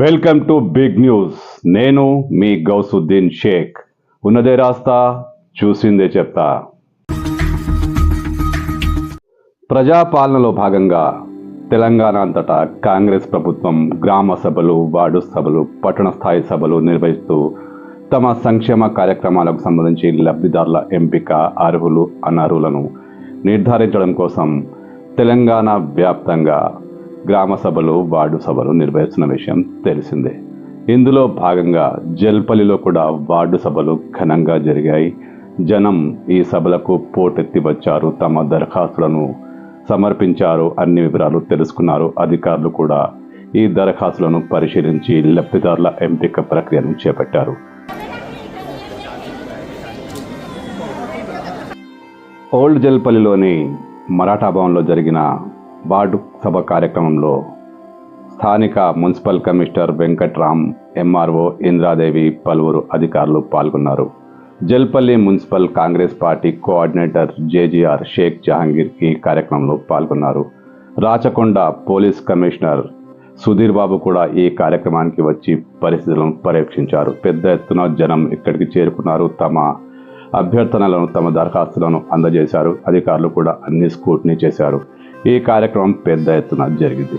Welcome to big news. నేను మీ గౌసుద్దీన్ షేక్. ఉన్నదే రాస్తా చూసిందే చెప్తా. ప్రజాపాలనలో భాగంగా తెలంగాణ అంతటా కాంగ్రెస్ ప్రభుత్వం గ్రామ సభలు వార్డు సభలు పట్టణ స్థాయి సభలు నిర్వహిస్తూ తమ సంక్షేమ కార్యక్రమాలకు సంబంధించి లబ్ధిదారుల ఎంపిక అర్హులు అనర్హులను నిర్ధారించడం కోసం తెలంగాణ వ్యాప్తంగా గ్రామ సభలు వార్డు సభలు నిర్వహిస్తున్న విషయం తెలిసిందే. ఇందులో భాగంగా జల్పల్లిలో కూడా వార్డు సభలు ఘనంగా జరిగాయి. జనం ఈ సభలకు పోటెత్తి వచ్చారు తమ దరఖాస్తులను సమర్పించారు అన్ని వివరాలు తెలుసుకున్నారు. అధికారులు కూడా ఈ దరఖాస్తులను పరిశీలించి లబ్ధిదారుల ఎంపిక ప్రక్రియను చేపట్టారు. ఓల్డ్ జల్పల్లిలోని మరాఠా భవన్లో జరిగిన వార్డు సభ కార్యక్రమంలో స్థానిక municipal commissioner Venkatram MRO Indradevi పలువురు అధికారులు పాల్గొన్నారు. Jalpalli municipal Congress party coordinator JGR Sheikh Jahangir ఈ కార్యక్రమంలో పాల్గొన్నారు. రాచకొండ పోలీస్ కమిషనర్ సుధీర్ బాబు కూడా ఈ కార్యక్రమానికి వచ్చి పరిస్థితులను పర్యవేక్షించారు పెద్ద ఎత్తున జనం ఇక్కడికి చేరుకున్నారు. తమ అభ్యర్థనలను తమ దరఖాస్తులను అందజేశారు. అధికారులు కూడా అన్ని స్కూటినీ చేశారు. ఈ కార్యక్రమం పెద్ద ఎత్తున జరిగింది.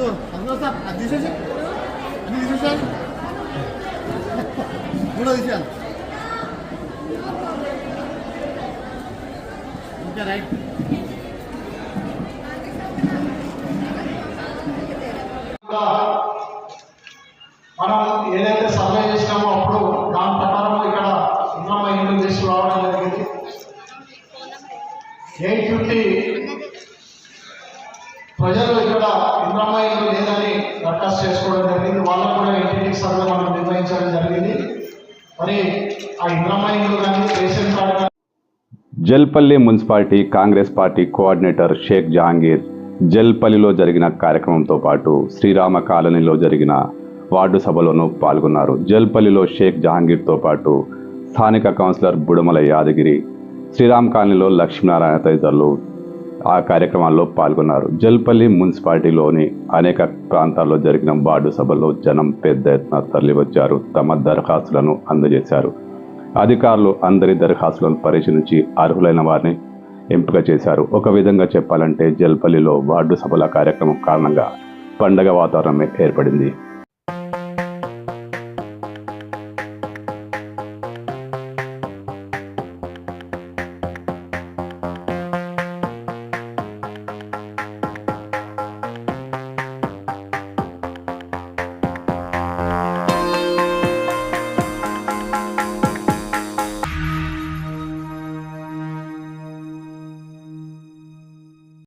itu అందులో సార్ అది తీసేసి అది తీసేసాను కూడా తీసాను ఓకే రైట్ మనం ఏదైతే సర్వే చేసినామో అప్పుడు దాని ప్రకారం ఇక్కడ ఉన్నమ ఇల్లు రావడం జరిగింది. ఎయిట్ ఫిఫ్టీ ప్రజలు ఇక్కడ అప్రమేయం లేదని దరఖాస్తు చేసుకోవడం జరిగింది. వాళ్ళకు కూడా ఇంటింటికి సర్వే మనం నిర్వహించడం జరిగింది. మరి ఆ ఇంద్రమ్మ కానీ ration card Jalpalli municipality Congress party coordinator Sheikh Jahangir జల్పల్లిలో జరిగిన కార్యక్రమంతో పాటు శ్రీరామ కాలనీలో జరిగిన వార్డు సభలోనూ పాల్గొన్నారు. జల్పల్లిలో షేక్ జహాంగీర్తో పాటు స్థానిక కౌన్సిలర్ బుడమల యాదగిరి శ్రీరామ్ కాలనీలో లక్ష్మీనారాయణ తదితరులు కార్యక్రమాల్లో పాల్గొన్నారు. జల్పల్లి మున్సిపాలిటీలోని అనేక ప్రాంతాల్లో జరిగిన వార్డు సభల్లో జనం పెద్ద ఎత్తున తరలివచ్చారు. తమ దరఖాస్తులను అందజేశారు. అధికారులు అందరి దరఖాస్తులను పరిశీలించి అర్హులైన వారిని ఎంపిక చేశారు. ఒక విధంగా చెప్పాలంటే జల్పల్లిలో వార్డు సభల కార్యక్రమం కారణంగా పండగ వాతావరణమే ఏర్పడింది.